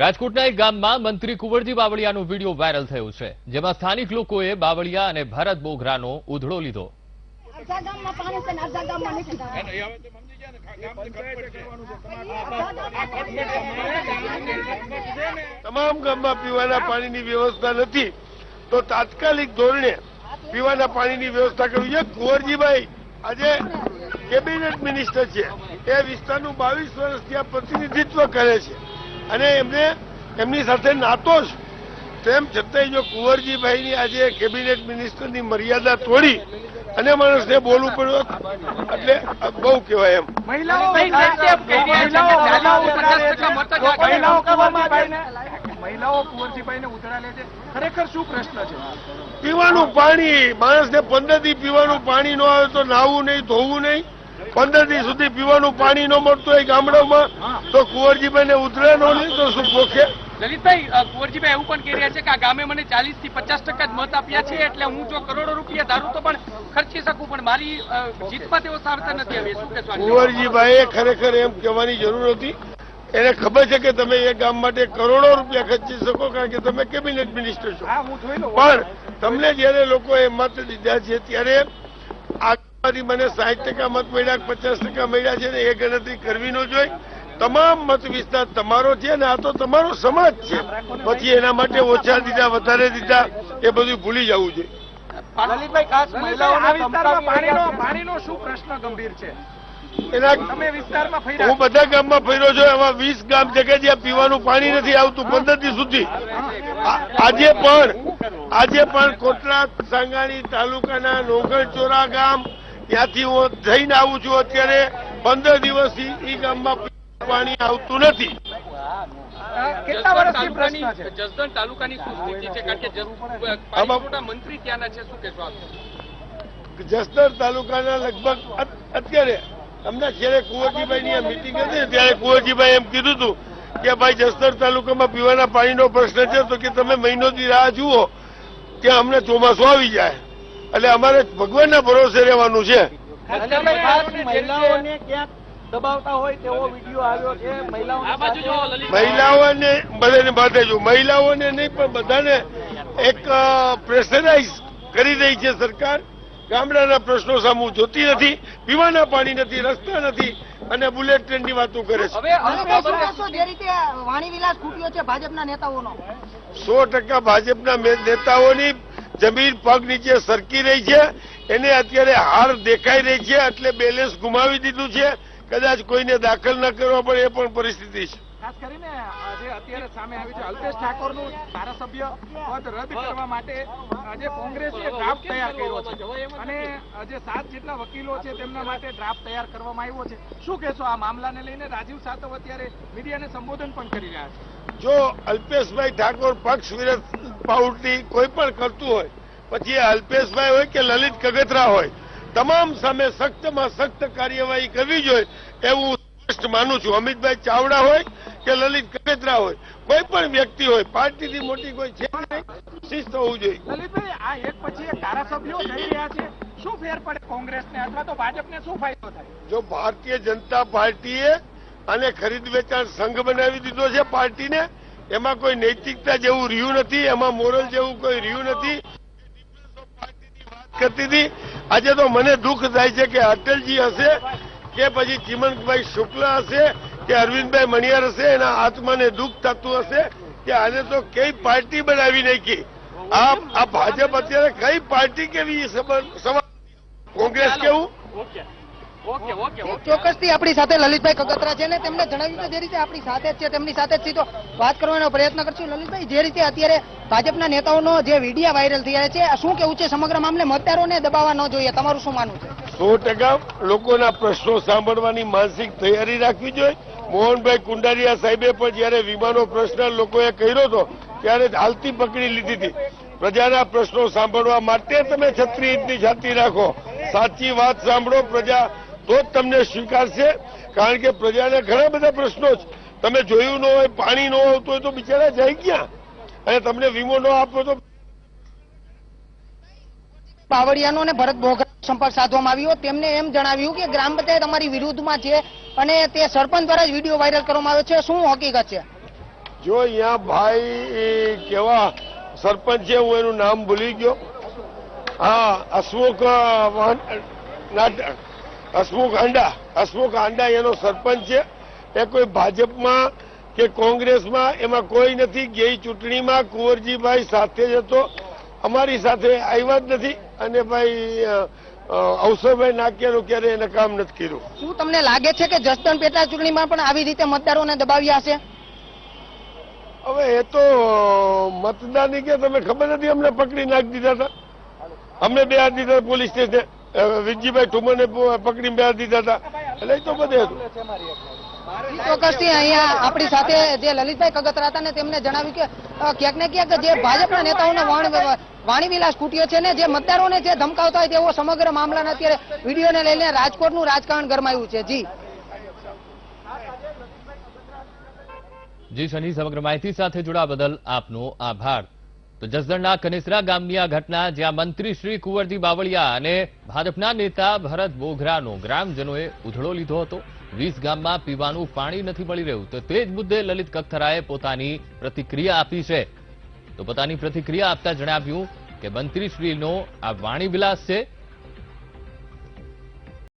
રાજકોટના એક ગામમાં મંત્રી કુંવરજી બાવળિયાનો વીડિયો વાયરલ થયો છે જેમાં સ્થાનિક લોકોએ બાવળિયા અને ભરત બોઘરાનો ઉધડો લીધો. તમામ ગામમાં પીવાના પાણીની વ્યવસ્થા નથી. તો તાત્કાલિક ધોરણે પીવાના પાણીની વ્યવસ્થા કરવી છે કુંવરજીભાઈ આજે કેબિનેટ મિનિસ્ટર છે. એ વિસ્તારનું બાવીસ વર્ષ આ પ્રતિનિધિત્વ કરે છે. અને એમને એમની સાથે નાતો જ. તેમ છતાંય જો કુંવરજીભાઈની આજે કેબિનેટ મિનિસ્ટરની મર્યાદા તોડી અને માણસને બોલવું પડ્યું એટલે બહુ કહેવાય એમ. મહિલાઓ કુંવરજીભાઈને લે છે ખરેખર શું પ્રશ્ન છે? પીવાનું પાણી માણસને પંદરથી પીવાનું પાણી ન આવે તો નાહવું નહીં ધોવું નહીં. પંદર દિવસ સુધી પીવાનું પાણી ન મળતું હોય ગામડામાં તો કુંવરજીભાઈ ને ઉતરે નો નહીં તો શું ભોખે? લલિતભાઈ કુંવરજીભાઈ એવું પણ કહી રહ્યા છે કે આ ગામે મને ચાલીસથી પચાસ ટકા જ મત આપ્યા છે એટલે હું જો કરોડો રૂપિયા ધારું તો પણ ખર્ચી શકું પણ મારી જીતમાં તેઓ સારતા નથી આવી શું કહેશો કુંવરજીભાઈ ખરેખર એમ કહેવાની જરૂર હતી. એને ખબર છે કે તમે એ ગામ માટે કરોડો રૂપિયા ખર્ચી શકો કારણ કે તમે કેબિનેટ મિનિસ્ટર છો. પણ તમને જયારે લોકોએ મત દીધા છે ત્યારે આગળથી મને સાહીઠ ટકા મત મળ્યા પચાસ ટકા મળ્યા છે ને એ ગણતરી કરવી ન જોઈએ. તમામ મત વિસ્તાર તમારો છે ને આ તો તમારો સમાજ છે. પછી એના માટે ઓછા દીધા વધારે દીધા એ બધું ભૂલી જવું જોઈએ. લલિતભાઈ ખાસ મહિલાઓને પાણીનો પાણીનો શું પ્રશ્ન ગંભીર છે? એના તમે વિસ્તારમાં હું બધા ગામમાં ફર્યો છું એમાં વીસ ગામ છે કે જ્યાં પીવાનું પાણી નથી આવતું પંદર સુધી. આજે પણ આજે પણ કોટડા સાંગાણી તાલુકાના નોગણચોરા ગામ ત્યાંથી હું જઈને આવું છું અત્યારે પંદર દિવસથી એ ગામમાં પાણી આવતું નથી. કેટલા જસદણ વર્ષથી પ્રશ્ન છે? જસદણ તાલુકાની શું સ્થિતિ છે? કારણ કે પાણીપુરવઠા મંત્રી ત્યાંના છે? શું કહેશો આપ? જસદણ તાલુકાના લગભગ અત્યારે હમણાં જ્યારે કુંવરજીભાઈ ની મિટિંગ હતી ત્યારે કુંવરજીભાઈ એમ કીધું હતું કે ભાઈ જસદણ તાલુકામાં પીવાના પાણીનો પ્રશ્ન છે તો કે તમે મહિનોથી રાહ જુઓ ત્યાં અમને ચોમાસું આવી જાય. એટલે અમારે ભગવાનના ભરોસે રહેવાનું છે. મહિલાઓને ક્યાંક દબાવતા હોય તેવો વીડિયો આવ્યો છે. મહિલાઓને બધાને બાધે છું. મહિલાઓને નહીં પણ બધાને એક પ્રેશરાઇઝ કરી રહી છે સરકાર. ગામડાના પ્રશ્નો સામુ જોતી નથી પીવાના પાણી નથી રસ્તા નથી અને બુલેટ ટ્રેનની વાતો કરે છે. હવે હવે શું કહેશો જે રીતે વાણી વિલાસ ખૂટ્યો છે ભાજપના નેતાઓનો? સો ટકા ભાજપના મે- નેતાઓની જમીન પગ નીચે સરકી રહી છે. એને અત્યારે હાર દેખાઈ રહી છે એટલે બેલેન્સ ગુમાવી દીધું છે. કદાચ કોઈને દાખલ ન કરવા પડે એ પણ પરિસ્થિતિ છે. ખાસ કરીને આજે અત્યારે સામે આવ્યું છે અલ્પેશ ઠાકોરનું ધારાસભ્ય પદ રદ કરવા માટે આજે કોંગ્રેસે ડ્રાફ્ટ તૈયાર કર્યો છે. અને આજે સાત જેટલા વકીલો છે તેમના માટે ડ્રાફ્ટ તૈયાર કરવામાં આવ્યો છે. શું કહેશો આ મામલાને લઈને? રાજીવ સાતવ અત્યારે મીડિયાને સંબોધન પણ કરી રહ્યા છે. જો અલ્પેશભાઈ ઠાકોર પક્ષ વિરોધ પાઉટી કોઈ પણ કરતું હોય પછી એ અલ્પેશભાઈ હોય કે લલિત કગતરા હોય તમામ સામે સખ્તમાં સખ્ત કાર્યવાહી કરવી જોઈએ એવું સ્પષ્ટ માનું છું. અમિતભાઈ ચાવડા હોય કે લલિત કગતરા હોય કોઈ પણ વ્યક્તિ હોય પાર્ટીથી મોટી કોઈ છે નહીં શિસ્ત હોવું જોઈએ. લલિતભાઈ આ એક પછી એક ધારાસભ્યો જઈ રહ્યા છે. શું ફેર પડે કોંગ્રેસને? અથવા તો ભાજપને શું ફાયદો થાય? જો ભારતીય જનતા પાર્ટીએ અને ખરીદ વેચાણ સંઘ બનાવી દીધો છે પાર્ટીને એમાં કોઈ નૈતિકતા જેવું રહ્યું નથી એમાં મોરલ જેવું કોઈ રહ્યું નથી. કરતી હતી. આજે તો મને દુઃખ થાય છે કે અટલજી હશે કે પછી ચિમનભાઈ શુક્લા હશે કે અરવિંદભાઈ મણિયાર હશે એના આત્માને દુઃખ થતું હશે કે આને તો કઈ પાર્ટી બનાવી નાખી? આ આ ભાજપ અત્યારે કઈ પાર્ટી કેવી સમાજ કોંગ્રેસ કેવું? ચોક્કસથી આપણી સાથે લલિતભાઈ કગતરા છે ને તેમને જણાવ્યું કે જે રીતે આપણી સાથે જ છે તેમની સાથે જ સીધો વાત કરવાનો પ્રયત્ન કરશું. લલિતભાઈ જે રીતે અત્યારે ભાજપના નેતાઓનો જે વિડીયા વાયરલ થયા છે શું કેવું છે સમગ્ર મામલે? મતદારોને દબાવવા ન જોઈએ. તમારું શું માનવું છે? સો ટકા લોકોના પ્રશ્નો સાંભળવાની માનસિક તૈયારી રાખવી જોઈએ. મોહનભાઈ કુંડારિયા સાહેબે પણ જયારે વિમાનો પ્રશ્ન લોકોએ કર્યો હતો ત્યારે હાલતી પકડી લીધી હતી. પ્રજાના પ્રશ્નો સાંભળવા માટે તમે છત્રી ઇંચની છાતી રાખો. સાચી વાત સાંભળો પ્રજા તો જ તમને સ્વીકારશે કારણ કે પ્રજાને ઘણા બધા પ્રશ્નો છે. તમે જોયું ન હોય પાણી ન આવતું હોય તો બિચારા જાય ક્યાં? અને તમને વીમો ન આપો તો બાવળિયાનો અને ભરત બોગરા સંપર્ક સાધવામાં આવ્યો. તેમને એમ જણાવ્યું કે ગ્રામ પંચાયત અમારી વિરુદ્ધમાં છે અને તે સરપંચ દ્વારા જ વીડિયો વાયરલ કરવામાં આવ્યો છે. શું હકીકત છે? જો અહીંયા ભાઈ કેવા સરપંચ છે હું એનું નામ ભૂલી ગયો. હા અશોક અ, વાન- નાટ- હસમુખ હાંડા હસમુખ હાંડા એનો સરપંચ છે. એ કોઈ ભાજપમાં કે કોંગ્રેસમાં એમાં કોઈ નથી. ગઈ ચૂંટણીમાં કુંવરજીભાઈ સાથે જ હતો. અમારી સાથે આવ્યા જ નથી. અને ભાઈ અવસરભાઈ નાક્યાનું ક્યારે એને કામ નથી કર્યું. શું તમને લાગે છે કે જસદણ પેટા ચૂંટણીમાં પણ આવી રીતે મતદારોને દબાવ્યા હશે હવે એ તો મતદારની કે તમે ખબર નથી? અમને પકડી નાખી દીધા હતા. અમને બે હાથ દીધા પોલીસ સ્ટેશન. વિજયભાઈ ઠુમરને પકડીને બે દીધા હતા. એટલે તો બધે હતું. ચોક્કસથી અહીંયા આપણી સાથે જે લલિતભાઈ કગતરા હતા ને તેમને જણાવ્યું કે ક્યાંક ને ક્યાંક જે ભાજપના નેતાઓને વાણ- વાણીવિલાસ ખૂટ્યો છે ને જે મતદારોને જે ધમકાવતા હોય તેવો સમગ્ર મામલાને અત્યારે વિડીયોને લઈને રાજકોટનું રાજકારણ ગરમાયું છે. જી. જી શની સમગ્ર માહિતી સાથે જોડા બદલ આપનો આભાર. તો જસદણના કનેસરા ગામની આ ઘટના, જ્યાં મંત્રી શ્રી કુંવરજી બાવળિયા અને ભાજપના નેતા ભરત બોઘરાનો ગ્રામજનોએ ઉધળો લીધો હતો. વીસ ગામમાં પીવાનું પાણી નથી મળી રહ્યું, તો તે જ મુદ્દે લલિત કથરાએ પોતાની પ્રતિક્રિયા આપી છે. તો પોતાની પ્રતિક્રિયા આપતા જણાવ્યું કે મંત્રીશ્રીનો આ વાણીવિલાસ છે.